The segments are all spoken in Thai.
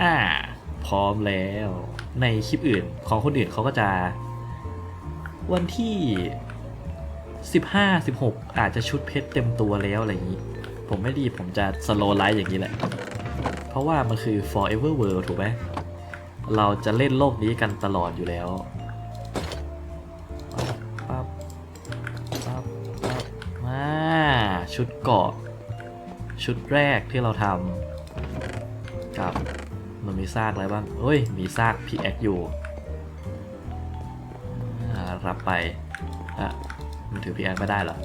อ่า พร้อมแล้ว ในคลิปอื่นของคนอื่นเขาก็จะ วันที่ 15 16 อาจจะชุดเพชรเต็มตัวแล้วอะไรอย่างนี้ ผมไม่ดีผมจะสโลไลท์อย่างนี้แหละ เพราะว่ามันคือ forever world ถูกไหมเราจะเล่นโลกนี้กันตลอดอยู่แล้วปั๊บปั๊บปั๊บปั๊บมาชุดเกาะ ชุดแรกที่เราทำกับ มันมีซากอะไรบ้างเฮ้ย มีซากพีแออยู่อ่ารับไปอะมันถือพีแอไม่ได้เหรอ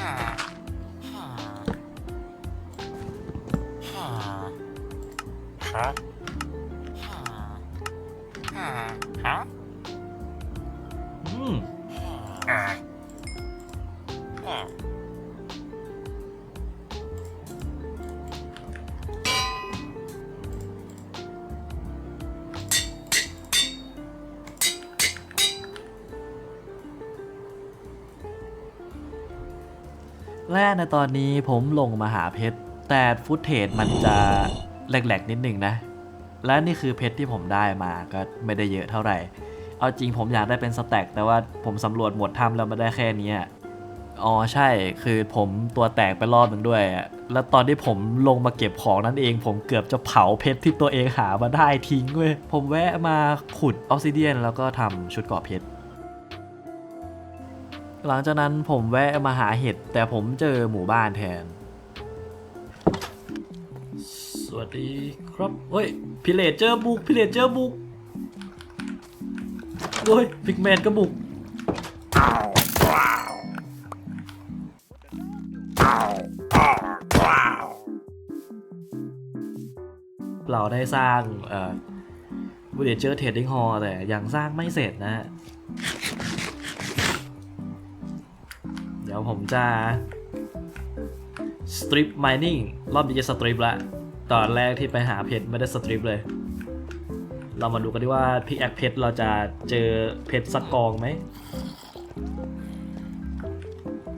하. 하. 하. และในตอนนี้ผมลงมาหาเพชร แต่ฟุตเทจมันจะแหลกๆนิดหนึ่งนะ และนี่คือเพชรที่ผมได้มาก็ไม่ได้เยอะเท่าไหร่ เอาจริงผมอยากได้เป็นสแต็กแต่ว่าผมสำรวจหมดถ้ำแล้วมาได้แค่นี้อ๋อใช่คือผมตัวแตกไปรอบหนึ่งด้วย แล้วตอนที่ผมลงมาเก็บของนั่นเอง ผมเกือบจะเผาเพชรที่ตัวเองหามาได้ทิ้งเว้ยผมแวะมาขุดออกซิเดียนแล้วก็ทำชุดเกาะเพชร หลังจากนั้นผมแวะมาหาเห็ด แต่ผมเจอหมู่บ้านแทน สวัสดีครับเฮ้ยพิเลเจอร์บุกพิเลเจอร์บุกโอ้ยพิกแมนก็บุกเราได้สร้างเอ่อวิเลเจอร์เทรดดิ้งฮอลแต่ยังสร้างไม่เสร็จนะฮะ ดี๋ยวผมจะ strip mining รอบนี้จะ strip ละ ตอนแรกที่ไปหาเพชรไม่ได้ strip เลย เรามาดูกันดีว่าพิกแอคเพชรเราจะเจอเพชรสักกองไหม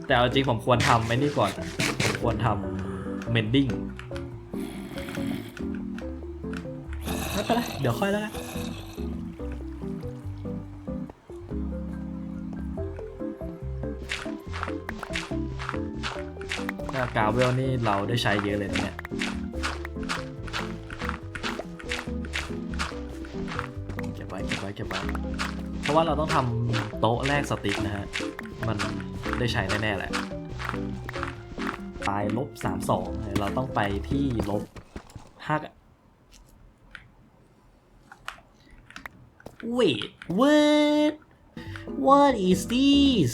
แต่เอาจริงผมควรทำไอ้นี่ก่อน ผมควรทำ mending ไม่เป็นไรเดี๋ยวค่อยแล้วกัน หน้ากาเวลนี่เราได้ใช้เยอะเลยนะเนี่ยเก็บไว้เก็บไว้เก็บไว้เพราะว่าเราต้องทำโต๊ะแรกสติ๊กนะฮะ มันได้ใช้แน่ๆแหละปลายลบสามสองเราต้องไปที่ลบห้า Wait what what is this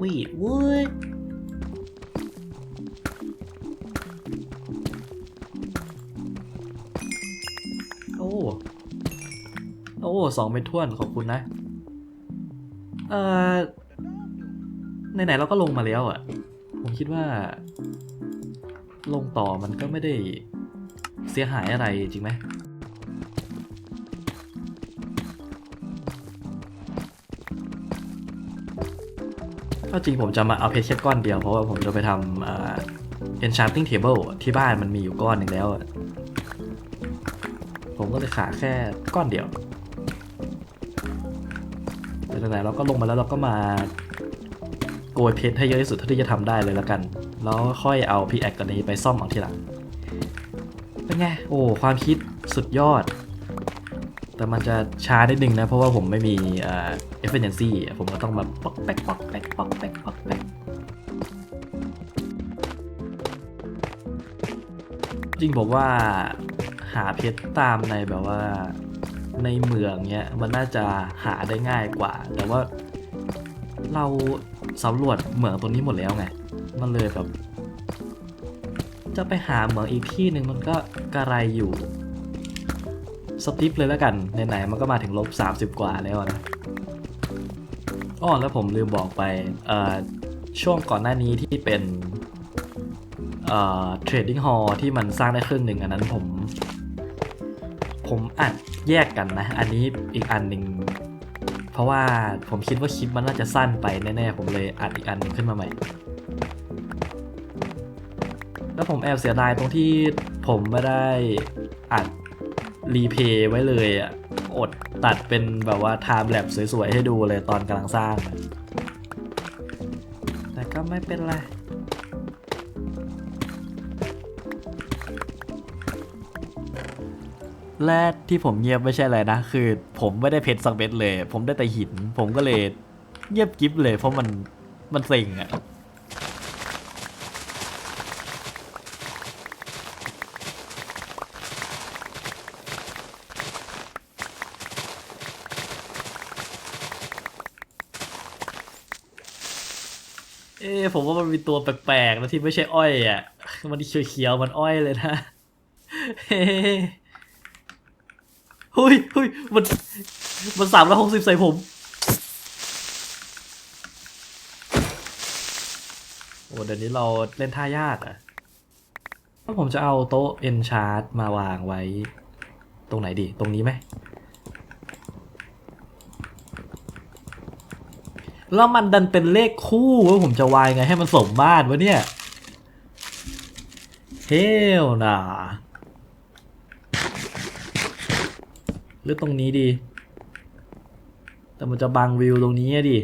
Wait what สองเม็ดท่วนขอบคุณนะ เอ่อไหนๆเราก็ลงมาแล้วอะ่ะ ผมคิดว่า ลงต่อมันก็ไม่ได้เสียหายอะไรจริงไหมก็จริงผมจะมาเอาเพชรแค่ก้อนเดียวเพราะว่าผมจะไปทำเอ่า enchanting table ที่บ้านมันมีอยู่ก้อนหนึ่งแล้ว ผมก็เลยขาดแค่ก้อนเดียว ไหนๆเราก็ลงมาแล้วเราก็มาโกยเพชรให้เยอะที่สุดเท่าที่จะทำได้เลยแล้วกัน แล้วค่อยเอาพีแอคกันนี้ไปซ่อมเอาทีหลัง เป็นไง โอ้ ความคิดสุดยอด แต่มันจะช้านิดนึงนะ เพราะว่าผมไม่มีเอ่อ efficiency ผมก็ต้องแบบป๊อกแป๊กป๊อกแป๊กป๊อกแป๊กป๊อกแป๊กจริงผมว่าหาเพชรตามในแบบว่า ในเมืองเนี้ยมันน่าจะหาได้ง่ายกว่า แต่ว่าเราสำรวจเหมืองตรงนี้หมดแล้วไง มันเลยแบบ จะไปหาเหมืองอีกที่หนึ่งมันก็กระไรอยู่สติปเลยแล้วกันไหนๆมันก็มาถึงลบ30 กว่าแล้วนะอ้อแล้วผมลืมบอกไปเอ่อช่วงก่อนหน้านี้ที่เป็นเอ่อเทรดดิ้งฮอลที่มันสร้างได้ครึ่งหนึ่งอันนั้นผม ผมอัด แยกกันนะ อันนี้อีกอันหนึ่งเพราะว่าผมคิดว่าคลิปมันน่าจะสั้นไปแน่ๆผมเลยอัดอีกอันนึงขึ้นมาใหม่ แล้วผมแอบเสียดายตรงที่ผมไม่ได้อัดรีเพย์ไว้เลยอะอดตัดเป็นแบบว่าไทม์แลปสวยๆ ให้ดูเลยตอนกำลังสร้าง แต่ก็ไม่เป็นไร และที่ผมเงียบไม่ใช่อะไรนะ คือผมไม่ได้เพชรสักเม็ดเลย ผมได้แต่หิน ผมก็เลยเงียบกิฟเลย เพราะมันมันเซ็งอะเอ๊ผมว่ามันมีตัวแปลกๆนะที่ไม่ใช่อ้อยอะมันเขียวๆมันอ้อยเลยนะ เฮ้ เฮ้ยเฮ้ยมันมันสามร้อยหกสิบใส่ผมโอ้เดี๋ยวนี้เราเล่นท่ายากอะถ้าผมจะเอาโต๊ะเอนชาร์ตมาวางไว้ ตรงไหนดี ตรงนี้ไหมแล้วมันดันเป็นเลขคู่ว่าผมจะวายไงให้มันสมมาตรวะเนี่ย เฮลน่ะ หรือตรงนี้ดี แต่มันจะบังวิวตรงนี้อะดิ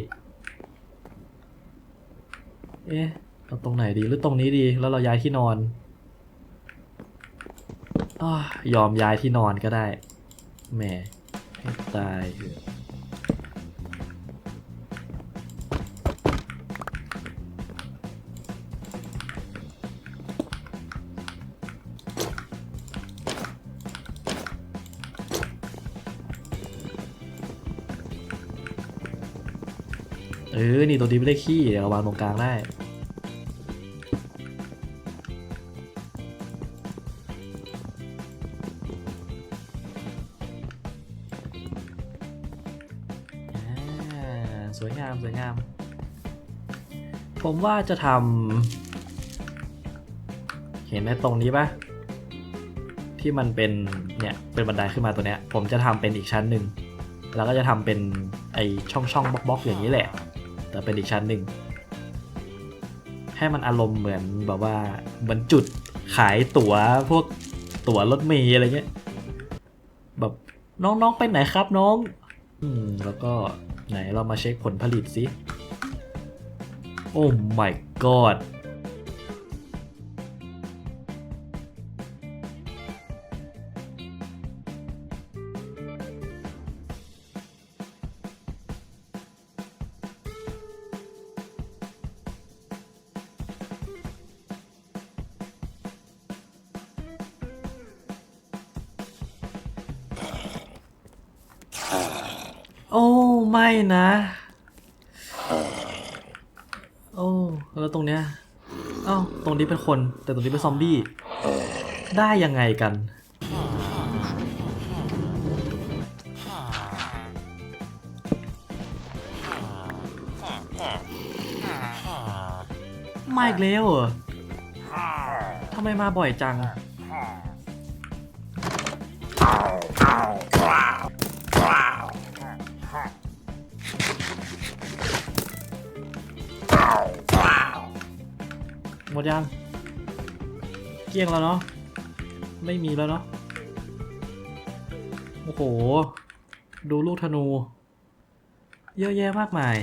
เอ๊ะเราตรงไหนดี หรือตรงนี้ดี แล้วเราย้ายที่นอนอยอมย้ายที่นอนก็ได้ แหมให้ตายเถอะ ออ นี่ตัวนี้ไม่ได้ขี้ เดี๋ยวเราวางตรงกลางได้สวยงามสวยงาม ผมว่าจะทำเห็นในตรงนี้ปะที่มันเป็นเนี่ยเป็นบันไดขึ้นมาตัวเนี้ย ผมจะทำเป็นอีกชั้นหนึ่งแล้วก็จะทำเป็นไอช่องช่องบล็อกบล็อกอย่างนี้แหละ แต่เป็นอีกชั้นหนึ่ง ให้มันอารมณ์เหมือนแบบว่าเหมือนจุดขายตั๋วพวกตั๋วรถเมล์อะไรเงี้ย แบบน้องๆไปไหนครับน้อง อืมแล้วก็ไหนเรามาเช็คผลผลิตสิ โอ้ my god โอ้ไม่นะ โอ้แล้วตรงเนี้ยเอ้าตรงนี้เป็นคน แต่ตรงนี้เป็นซอมบี้ ได้ยังไงกัน มาอีกแล้วเหรอทำไมมาบ่อยจัง หมดยังเกลี้ยงแล้วเนาะไม่มีแล้วเนาะโอ้โห ดูลูกธนู เยอะแยะมากมาย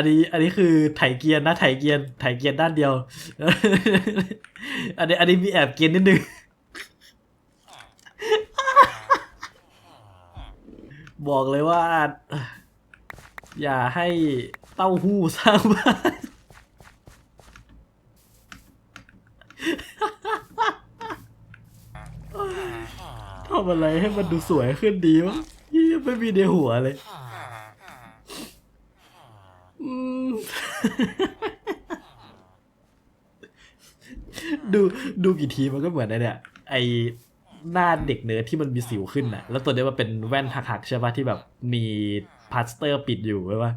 อันนี้ อันนี้คือไถเกียร์นะไถเกียร์ไถเกียร์ด้านเดียว อันนี้ อันนี้มีแอบเกียร์นิดนึงบอกเลยว่า อย่าให้เต้าหู้สร้างบ้านทำอะไรให้มันดูสวยขึ้นดีวะยี่ไม่มีในหัวเลย ดูดูกี่ทีมันก็เหมือนไอเนี่ยไอหน้าเด็กเนื้อที่มันมีสิวขึ้นน่ะ แล้วตัวเนี้ยมันเป็นแว่นหักๆใช่ปะที่แบบมีพลาสเตอร์ปิดอยู่ใช่ปะ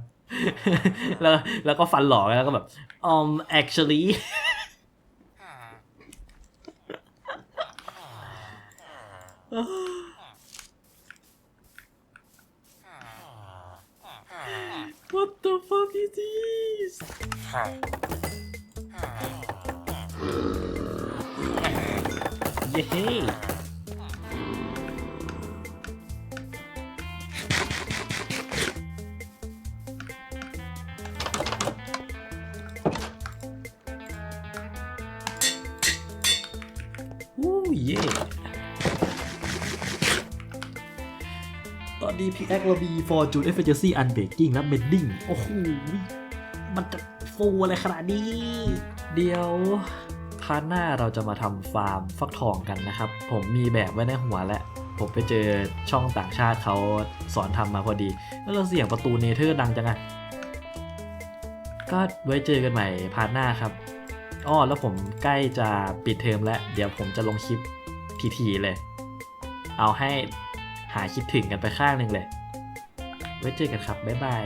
แล้วแล้วก็ฟันหลอกแล้วก็แบบ um actually What the fuck is this? ตอนนี้พิกแอคเรามี Fortune Efficiency Unbreaking และ Mending โอ้โหมันจะฟูอะไรขนาดนี้ เดี๋ยวพาร์ทหน้าเราจะมาทำฟาร์มฟักทองกันนะครับ ผมมีแบบไว้ในหัวแล้วผมไปเจอช่องต่างชาติเขาสอนทำมาพอดี แล้วเราเสียงประตูเนเธอร์ดังจังอะก็ไว้เจอกันใหม่พาร์ทหน้าครับอ้อแล้วผมใกล้จะปิดเทอมแล้ว เดี๋ยวผมจะลงคลิปทีๆเลย เอาให้หาคิดถึงกันไปข้างหนึ่งเลย ไว้เจอกันครับ บ๊ายบาย